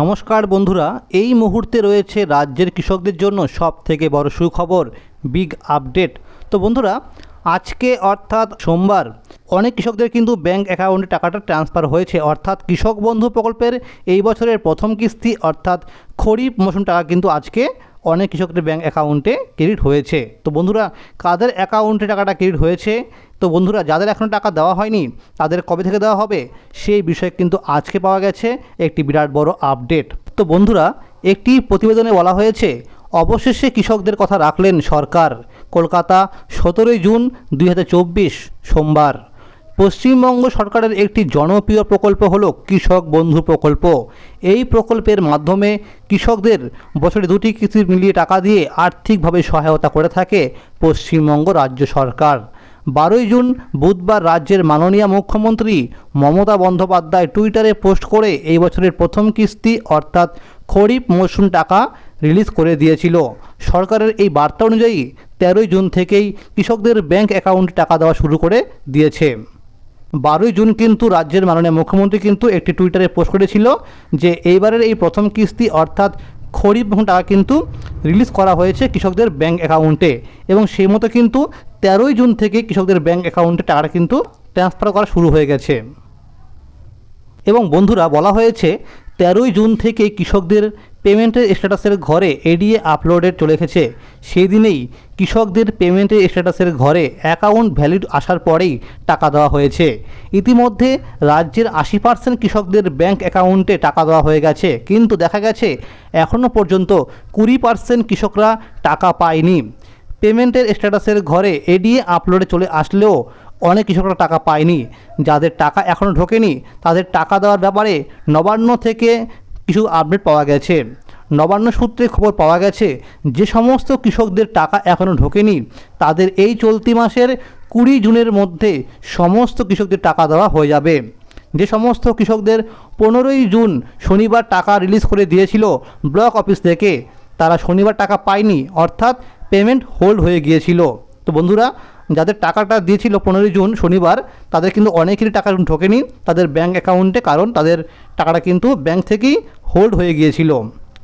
নমস্কার বন্ধুরা, এই মুহূর্তে রয়েছে রাজ্যের কৃষকদের জন্য সব থেকে বড় সুখবর বিগ আপডেট তো বন্ধুরা, আজকে অর্থাৎ সোমবার, অনেক কৃষকদের কিন্তু ব্যাংক অ্যাকাউন্টে টাকাটা ট্রান্সফার হয়েছে। অর্থাৎ কৃষক বন্ধু প্রকল্পের এই বছরের প্রথম কিস্তি, অর্থাৎ খরিফ মৌসুম টাকা কিন্তু আজকে অনেক কৃষকদের ব্যাংক অ্যাকাউন্টে ক্রেডিট হয়েছে। তো বন্ধুরা, কাদের অ্যাকাউন্টে টাকাটা ক্রেডিট হয়েছে? তো বন্ধুরা, যাদের এখনও টাকা দেওয়া হয়নি, তাদের কবে থেকে দেওয়া হবে? সেই বিষয়ে কিন্তু আজকে পাওয়া গেছে একটি বিরাট বড় আপডেট তো বন্ধুরা, একটি প্রতিবেদনে বলা হয়েছে, অবশেষে কৃষকদের কথা রাখলেন সরকার। কলকাতা, সতেরোই জুন দুই হাজার চব্বিশ, সোমবার। পশ্চিমবঙ্গ সরকারের একটি জনপ্রিয় প্রকল্প হলো কৃষক বন্ধু প্রকল্প। এই প্রকল্পের মাধ্যমে কৃষকদের বছরে দুটি কিস্তি মিলিয়ে টাকা দিয়ে আর্থিকভাবে সহায়তা করে থাকে পশ্চিমবঙ্গ রাজ্য সরকার। বারোই জুন বুধবার রাজ্যের মাননীয় মুখ্যমন্ত্রী মমতা বন্দ্যোপাধ্যায় টুইটারে পোস্ট করে এই বছরের প্রথম কিস্তি অর্থাৎ খরিফ মৌসুম টাকা রিলিজ করে দিয়েছিল। সরকারের এই বার্তা অনুযায়ী তেরোই জুন থেকেই কৃষকদের ব্যাংক অ্যাকাউন্টে টাকা দেওয়া শুরু করে দিয়েছে। বারোই জুন কিন্তু রাজ্যের মাননীয় মুখ্যমন্ত্রী কিন্তু একটি টুইটারে পোস্ট করেছিল যে এইবারের এই প্রথম কিস্তি অর্থাৎ খরিফ টাকা কিন্তু রিলিজ করা হয়েছে কৃষকদের ব্যাংক অ্যাকাউন্টে এবং সেই মতো কিন্তু তেরোই জুন থেকে কৃষকদের ব্যাংক অ্যাকাউন্টে টাকাটা কিন্তু ট্রান্সফার করা শুরু হয়ে গেছে। এবং বন্ধুরা, বলা হয়েছে তেরোই জুন থেকে কৃষকদের পেমেন্টের স্ট্যাটাসের ঘরে এডিএ আপলোডের চলে এসেছে। সেই দিনেই কৃষকদের পেমেন্টের স্ট্যাটাসের ঘরে অ্যাকাউন্ট ভ্যালিড আসার পরেই টাকা দেওয়া হয়েছে। ইতিমধ্যে রাজ্যের আশি পার্সেন্ট কৃষকদের ব্যাংক অ্যাকাউন্টে টাকা দেওয়া হয়ে গেছে। কিন্তু দেখা গেছে এখনও পর্যন্ত কুড়ি পার্সেন্ট কৃষকরা টাকা পায়নি। পেমেন্টের স্ট্যাটাসের ঘরে এডিএ আপলোডে চলে আসলেও অনেক কৃষকরা টাকা পায়নি। যাদের টাকা এখনও ঢোকেনি, তাদের টাকা দেওয়ার ব্যাপারে নবান্ন থেকে কিছু আপডেট পাওয়া গেছে। নবান্ন সূত্রে খবর পাওয়া গেছে, যে সমস্ত কৃষকদের টাকা এখনও ঢোকেনি, তাদের এই চলতি মাসের কুড়ি জুনের মধ্যে সমস্ত কৃষকদের টাকা দেওয়া হয়ে যাবে। যে সমস্ত কৃষকদের পনেরোই জুন শনিবার টাকা রিলিজ করে দিয়েছিল ব্লক অফিস থেকে, তারা শনিবার টাকা পায়নি, অর্থাৎ পেমেন্ট হোল্ড হয়ে গিয়েছিল। তো বন্ধুরা, যাদের টাকাটা দিয়েছিল পনেরোই জুন, শনিবার, তাদের কিন্তু অনেকেরই টাকা ঢোকেনি তাদের ব্যাঙ্ক অ্যাকাউন্টে কারণ তাদের টাকাটা কিন্তু ব্যাঙ্ক থেকেই হোল্ড হয়ে গিয়েছিল।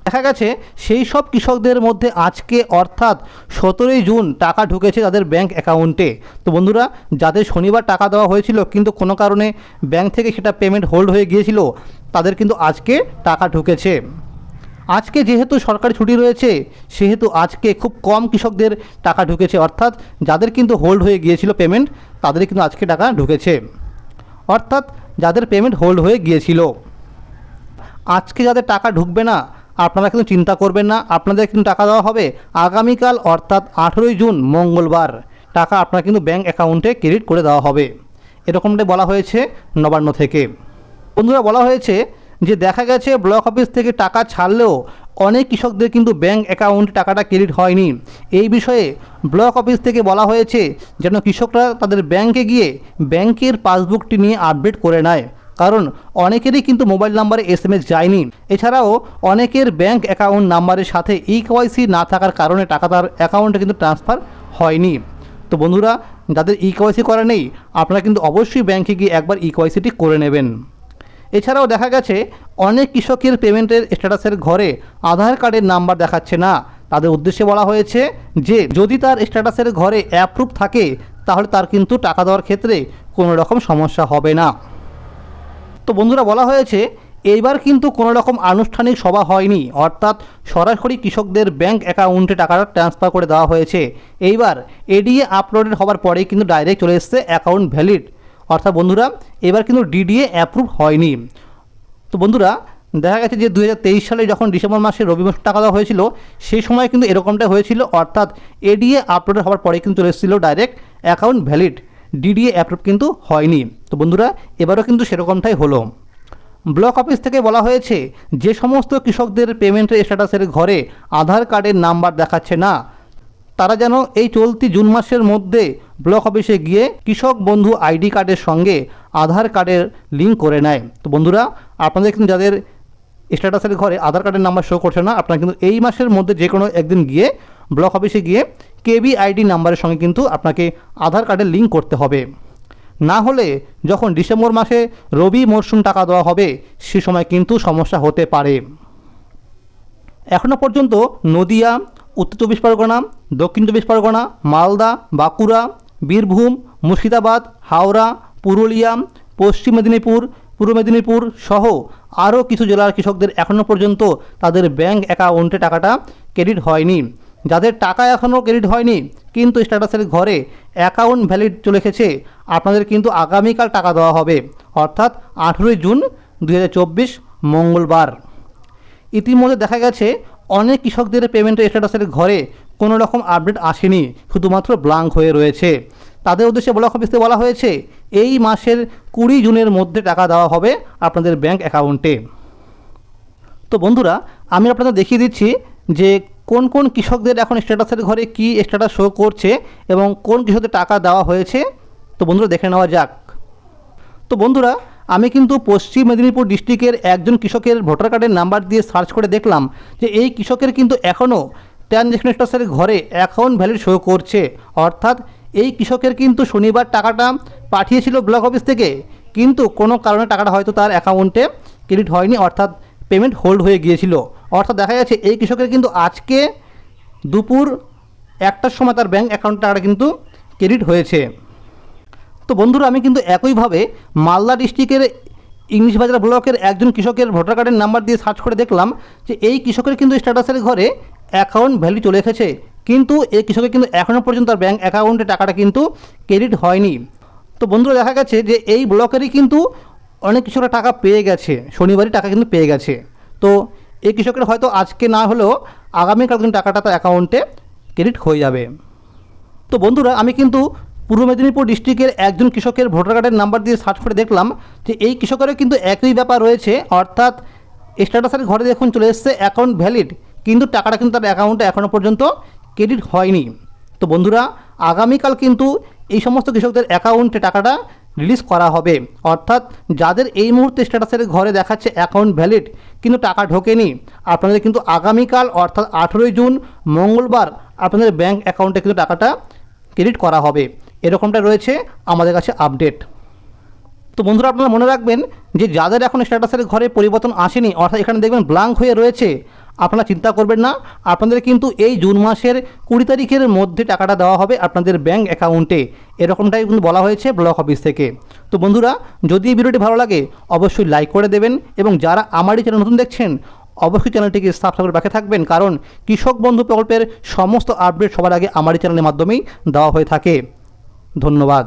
দেখা গেছে, সেই সব কৃষকদের মধ্যে আজকে অর্থাৎ সতেরোই জুন টাকা ঢুকেছে তাদের ব্যাংক অ্যাকাউন্টে তো বন্ধুরা, যাদের শনিবার টাকা দেওয়া হয়েছিল কিন্তু কোনো কারণে ব্যাংক থেকে সেটা পেমেন্ট হোল্ড হয়ে গিয়েছিল, তাদের কিন্তু আজকে টাকা ঢুকেছে। আজকে যেহেতু সরকারি ছুটি রয়েছে, সেহেতু আজকে খুব কম কৃষকদের টাকা ঢুকেছে। অর্থাৎ যাদের কিন্তু হোল্ড হয়ে গিয়েছিল পেমেন্ট তাদের কিন্তু আজকে টাকা ঢুকেছে। অর্থাৎ যাদের পেমেন্ট হোল্ড হয়ে গিয়েছিল, আজকে যাদের টাকা ঢুকবে না, আপনারা কিন্তু চিন্তা করবেন না, আপনাদের কিন্তু টাকা দেওয়া হবে আগামীকাল, অর্থাৎ আঠেরোই জুন, মঙ্গলবার। টাকা আপনার কিন্তু ব্যাঙ্ক অ্যাকাউন্টে ক্রেডিট করে দেওয়া হবে। এরকমটাই বলা হয়েছে নবান্ন থেকে। বন্ধুরা, বলা হয়েছে যে দেখা গেছে ব্লক অফিস থেকে টাকা ছাড়লেও অনেক কৃষকদের কিন্তু ব্যাংক অ্যাকাউন্টে টাকাটা ক্রেডিট হয়নি। এই বিষয়ে ব্লক অফিস থেকে বলা হয়েছে যেন কৃষকরা তাদের ব্যাংকে গিয়ে ব্যাংকের পাসবুকটি নিয়ে আপডেট করে নেয়। কারণ অনেকেরই কিন্তু মোবাইল নাম্বারে এস এম এস যায়নি। এছাড়াও অনেকের ব্যাংক অ্যাকাউন্ট নাম্বারের সাথে ই কেওয়াইসি না থাকার কারণে টাকা তার অ্যাকাউন্টে কিন্তু ট্রান্সফার হয়নি। তো বন্ধুরা, যাদের ই কেওয়াইসি করা নেই, আপনারা কিন্তু অবশ্যই ব্যাংকে গিয়ে একবার ই কেওয়াইসিটি করে নেবেন। এছাড়াও দেখা গেছে, অনেক কৃষকের পেমেন্টের স্ট্যাটাসের ঘরে আধার কার্ডের নাম্বার দেখাচ্ছে না। তাদের উদ্দেশ্যে বলা হয়েছে যে, যদি তার স্ট্যাটাসের ঘরে অ্যাপ্রুভ থাকে, তাহলে তার কিন্তু টাকা দেওয়ার ক্ষেত্রে কোনো রকম সমস্যা হবে না। তো বন্ধুরা, বলা হয়েছে, এইবার কিন্তু কোনো রকম আনুষ্ঠানিক সভা হয়নি। অর্থাৎ সরাসরি কৃষকদের ব্যাংক অ্যাকাউন্টে টাকাটা ট্রান্সফার করে দেওয়া হয়েছে। এইবার এডিএ আপলোডেড হওয়ার পরেই কিন্তু ডাইরেক্ট চলে এসছে অ্যাকাউন্ট ভ্যালিড। অর্থাৎ বন্ধুরা, এবার কিন্তু ডিডিএ অ্যাপ্রুভ হয়নি। তো বন্ধুরা, দেখা গেছে যে দু হাজার তেইশ সালে যখন ডিসেম্বর মাসে রবি মাস টাকা দেওয়া হয়েছিল, সেই সময় কিন্তু এরকমটা হয়েছিল, অর্থাৎ এডিএ আপলোড হওয়ার পরে কিন্তু চলে এসেছিল direct account valid DDA approve কিন্তু হয়নি। তো বন্ধুরা, এবারও কিন্তু সেরকমটাই হলো। ব্লক অফিস থেকে বলা হয়েছে, যে সমস্ত কৃষকদের পেমেন্টের স্ট্যাটাসের ঘরে আধার কার্ডের নাম্বার দেখাচ্ছে না। তারা যেন এই চলতি জুন মাসের মধ্যে ব্লক অফিসে গিয়ে কৃষক বন্ধু আইডি কার্ডের সঙ্গে আধার কার্ডের লিঙ্ক করে নেয়। তো বন্ধুরা, আপনাদের কিন্তু যাদের স্ট্যাটাসের ঘরে আধার কার্ডের নাম্বার শো করছে না, আপনারা কিন্তু এই মাসের মধ্যে যে কোনো একদিন গিয়ে ব্লক অফিসে গিয়ে কেবি আইডি নাম্বারের সঙ্গে কিন্তু আপনাকে আধার কার্ডের লিঙ্ক করতে হবে। না হলে যখন ডিসেম্বর মাসে রবি মরশুম টাকা দেওয়া হবে, সে সময় কিন্তু সমস্যা হতে পারে। এখনও পর্যন্ত নদিয়া উত্তর চব্বিশ পরগনা, দক্ষিণ চব্বিশ পরগনা, মালদা, বাঁকুড়া, বীরভূম, মুর্শিদাবাদ, হাওড়া, পুরুলিয়া, পশ্চিম মেদিনীপুর, পূর্ব মেদিনীপুর সহ আরও কিছু জেলার কৃষকদের এখনও পর্যন্ত তাদের ব্যাংক অ্যাকাউন্টে টাকাটা ক্রেডিট হয়নি। যাদের টাকা এখনও ক্রেডিট হয়নি, কিন্তু স্ট্যাটাসের ঘরে অ্যাকাউন্ট ভ্যালিড চলে এসেছে, আপনাদের কিন্তু আগামীকাল টাকা দেওয়া হবে। অর্থাৎ আঠেরোই জুন দুহাজার চব্বিশ মঙ্গলবার। ইতিমধ্যে দেখা গেছে অনেক কৃষকদের পেমেন্টের স্ট্যাটাসের ঘরে কোনো রকম আপডেট আসেনি, শুধুমাত্র ব্লাঙ্ক হয়ে রয়েছে। তাদের উদ্দেশ্যে ব্লক অফিসে বলা হয়েছে, এই মাসের কুড়ি জুনের মধ্যে টাকা দেওয়া হবে আপনাদের ব্যাংক অ্যাকাউন্টে তো বন্ধুরা, আমি আপনাদের দেখিয়ে দিচ্ছি যে কোন কোন কৃষকদের এখন স্ট্যাটাসের ঘরে কি স্ট্যাটাস শো করছে এবং কোন কৃষকদের টাকা দেওয়া হয়েছে। তো বন্ধুরা, দেখে নেওয়া যাক। তো বন্ধুরা আমি কিন্তু পশ্চিম মেদিনীপুর ডিস্ট্রিক্টের একজন কৃষকের ভোটার কার্ডের নাম্বার দিয়ে সার্চ করে দেখলাম যে এই কৃষকের কিন্তু এখনও ট্রানজ্যাকশন স্ট্যাটাসের ঘরে অ্যাকাউন্ট ভ্যালিড শো করছে। অর্থাৎ এই কৃষকের কিন্তু শনিবার টাকাটা পাঠিয়েছিল ব্লক অফিস থেকে, কিন্তু কোনো কারণে টাকাটা হয়তো তার অ্যাকাউন্টে ক্রেডিট হয়নি, অর্থাৎ পেমেন্ট হোল্ড হয়ে গিয়েছিল। অর্থাৎ দেখা যাচ্ছে এই কৃষকের কিন্তু আজকে দুপুর একটার সময় তার ব্যাঙ্ক অ্যাকাউন্ট টাকাটা কিন্তু ক্রেডিট হয়েছে। তো বন্ধুরা, আমি কিন্তু একইভাবে মালদা ডিস্ট্রিক্টের ইংলিশ বাজার ব্লকের একজন কৃষকের ভোটার কার্ডের নাম্বার দিয়ে সার্চ করে দেখলাম যে এই কৃষকের কিন্তু স্ট্যাটাসের ঘরে অ্যাকাউন্ট ভ্যালু চলে এসেছে। কিন্তু এই কৃষকের কিন্তু এখনও পর্যন্ত তার ব্যাঙ্ক অ্যাকাউন্টে টাকাটা কিন্তু ক্রেডিট হয়নি। তো বন্ধুরা, দেখা গেছে যে এই ব্লকেরই কিন্তু অনেক কৃষকরা টাকা পেয়ে গেছে, শনিবারই টাকা কিন্তু পেয়ে গেছে। তো এই কৃষকের হয়তো আজকে না হলেও আগামীকাল কিন্তু টাকাটা তার অ্যাকাউন্টে ক্রেডিট হয়ে যাবে। তো বন্ধুরা, আমি কিন্তু পূর্ব মেদিনীপুর ডিস্ট্রিক্টের একজন কৃষকের ভোটার কার্ডের নাম্বার দিয়ে সার্চ করে দেখলাম যে এই কৃষকেরও কিন্তু একই ব্যাপার রয়েছে। অর্থাৎ স্ট্যাটাসের ঘরে দেখুন চলে এসছে অ্যাকাউন্ট ভ্যালিড কিন্তু টাকাটা কিন্তু তার অ্যাকাউন্টে এখনও পর্যন্ত ক্রেডিট হয়নি। তো বন্ধুরা, আগামীকাল কিন্তু এই সমস্ত কৃষকদের অ্যাকাউন্টে টাকাটা রিলিজ করা হবে। অর্থাৎ যাদের এই মুহূর্তে স্ট্যাটাসের ঘরে দেখাচ্ছে অ্যাকাউন্ট ভ্যালিড কিন্তু টাকা ঢোকেনি, আপনাদের কিন্তু আগামীকাল, অর্থাৎ আঠেরোই জুন, মঙ্গলবার, আপনাদের ব্যাংক অ্যাকাউন্টে কিন্তু টাকাটা ক্রেডিট করা হবে। এরকমটা রয়েছে আমাদের কাছে আপডেট তো বন্ধুরা, আপনারা মনে রাখবেন যে যাদের এখন স্ট্যাটাসের ঘরে পরিবর্তন আসেনি, অর্থাৎ এখানে দেখবেন ব্লাঙ্ক হয়ে রয়েছে, আপনারা চিন্তা করবেন না, আপনাদের কিন্তু এই জুন মাসের কুড়ি তারিখের মধ্যে টাকাটা দেওয়া হবে আপনাদের ব্যাঙ্ক অ্যাকাউন্টে এরকমটাই কিন্তু বলা হয়েছে ব্লক অফিস থেকে। তো বন্ধুরা, যদি এই ভিডিওটি ভালো লাগে, অবশ্যই লাইক করে দেবেন এবং যারা আমার এই চ্যানেল নতুন দেখছেন, অবশ্যই চ্যানেলটিকে সাবস্ক্রাইব করে রাখে থাকবেন, কারণ কৃষক বন্ধু প্রকল্পের সমস্ত আপডেট সবার আগে আমার এই চ্যানেলের মাধ্যমেই দেওয়া হয়ে থাকে। ধন্যবাদ।